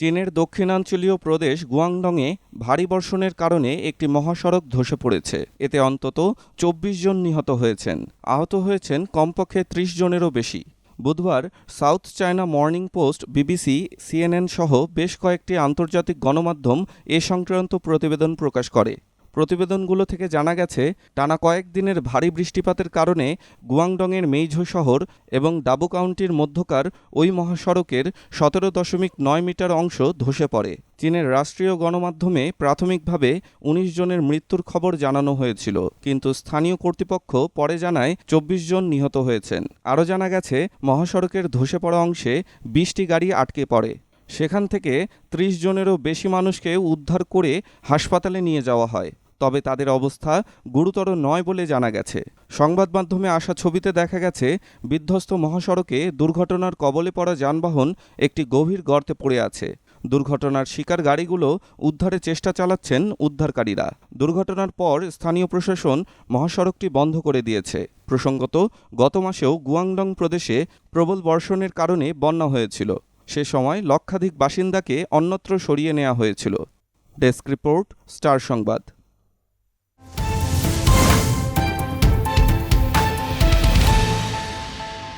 চীনের দক্ষিণাঞ্চলীয় প্রদেশ গুয়াংডংয়ে ভারী বর্ষণের কারণে একটি মহাসড়ক ধসে পড়েছে। এতে অন্তত চব্বিশ জন নিহত হয়েছেন। আহত হয়েছেন কমপক্ষে ত্রিশ জনেরও বেশি। বুধবার South China Morning Post, BBC, CNN সহ বেশ কয়েকটি আন্তর্জাতিক গণমাধ্যম এ সংক্রান্ত প্রতিবেদন প্রকাশ করে। প্রতিবেদনগুলো থেকে জানা গেছে, টানা কয়েকদিনের ভারী বৃষ্টিপাতের কারণে গুয়াংডংয়ের মেইঝো শহর এবং ডাবু কাউন্টির মধ্যকার ওই মহাসড়কের সতেরো দশমিক নয় মিটার অংশ ধসে পড়ে। চীনের রাষ্ট্রীয় গণমাধ্যমে প্রাথমিকভাবে উনিশ জনের মৃত্যুর খবর জানানো হয়েছিল, কিন্তু স্থানীয় কর্তৃপক্ষ পরে জানায় চব্বিশ জন নিহত হয়েছেন। আরও জানা গেছে, মহাসড়কের ধসে পড়া অংশে বিশটি গাড়ি আটকে পড়ে। সেখান থেকে ত্রিশ জনেরও বেশি মানুষকে উদ্ধার করে হাসপাতালে নিয়ে যাওয়া হয়। তবে তাদের অবস্থা গুরুতর নয় বলে জানা গেছে। সংবাদ মাধ্যমে আসা ছবিতে দেখা গেছে, বিধ্বস্ত মহাসড়কে দুর্ঘটনার কবলে পড়া যানবাহন একটি গভীর গর্তে পড়ে আছে। দুর্ঘটনার শিকার গাড়িগুলো উদ্ধারের চেষ্টা চালাচ্ছেন উদ্ধারকারীরা। দুর্ঘটনার পর স্থানীয় প্রশাসন মহাসড়কটি বন্ধ করে দিয়েছে। প্রসঙ্গত, গত মাসেও গুয়াংডং প্রদেশে প্রবল বর্ষণের কারণে বন্যা হয়েছিল। সে সময় লক্ষাধিক বাসিন্দাকে অন্যত্র সরিয়ে নেওয়া হয়েছিল। ডেস্ক রিপোর্ট স্টার সংবাদ।